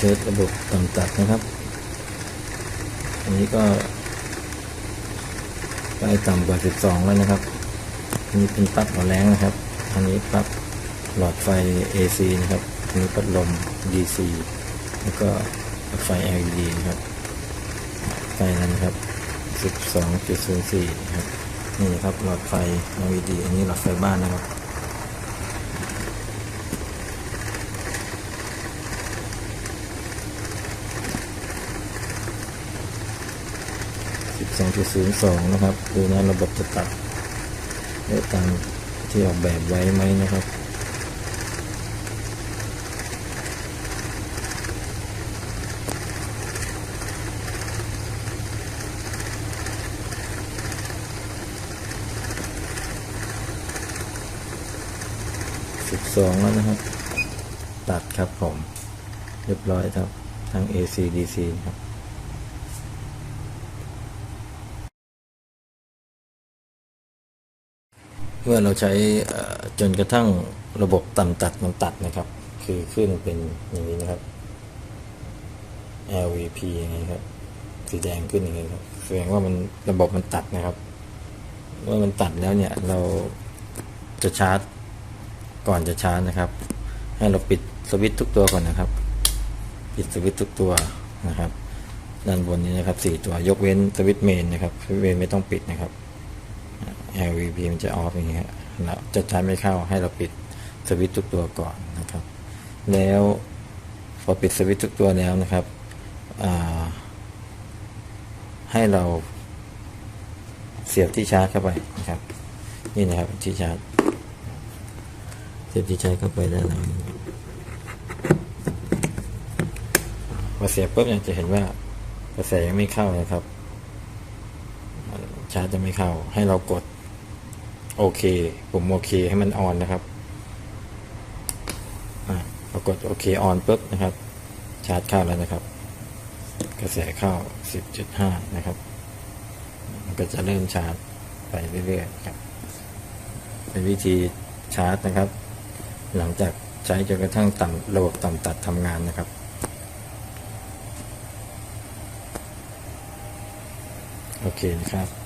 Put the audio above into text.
เทสระบบต่ำตัดนะครับ อันนี้ก็ไปต่ำกว่า 12 แล้วนะครับอันนี้เป็นปลั๊กหัวแรงนะครับ อันนี้ปลั๊กหลอดไฟ AC นะครับอันนี้พัดลม DC แล้วก็หลอดไฟ LED นะครับไฟนั้นครับ 12.04นะครับนี่นะครับหลอดไฟ LED อันนี้หลอดไฟบ้านนะครับ 12.02 นะครับ ดูนะระบบจะตัดได้ตามที่ออกแบบไว้ไหมนะครับ12แล้วนะครับ ตัดครับผม เรียบร้อยครับ ทั้ง AC DC ครับ เมื่อเราใช้จนกระทั่งระบบต่ำตัดมันตัดนะครับ คือขึ้นเป็นอย่างนี้นะครับ LVP อย่างนี้ครับสีแดงขึ้นอย่างนี้ครับแสดงว่ามันระบบมันตัดนะครับ เมื่อมันตัดแล้วเนี่ยเราจะชาร์จก่อนจะชาร์จนะครับ ให้เราปิดสวิตช์ทุกตัวก่อนนะครับ ปิดสวิตช์ทุกตัวนะครับ ด้านบนนี้นะครับสี่ตัวยกเว้นสวิตช์เมนนะครับสวิตช์เมนไม่ต้องปิดนะครับ LVP มันจะออฟอย่างเงี้ยแล้วจะชาร์จไม่เข้าให้เราปิดสวิตช์ทุกตัวก่อนนะครับ แล้วพอปิดสวิตช์ทุกตัวแล้วนะครับ ให้เราเสียบที่ชาร์จเข้าไปนะครับ นี่นะครับที่ชาร์จเสียบที่ชาร์จเข้าไปด้านหลังพอเสียบปุ๊บเนี่ยจะเห็นว่ากระแสยังไม่เข้านะครับ ชาร์จจะไม่เข้าให้เรากด โอเคปุ่มโอเคให้มันออนนะครับอะพอกดโอเคออนปุ๊บนะครับ ชาร์จเข้าแล้วนะครับ กระแสเข้า 10.5 นะครับ มันก็จะเริ่มชาร์จไปเรื่อยๆครับ เป็นวิธีชาร์จนะครับ หลังจากใช้จนกระทั่งต่ำระบบต่ำตัดทำงานนะครับโอเคนะครับ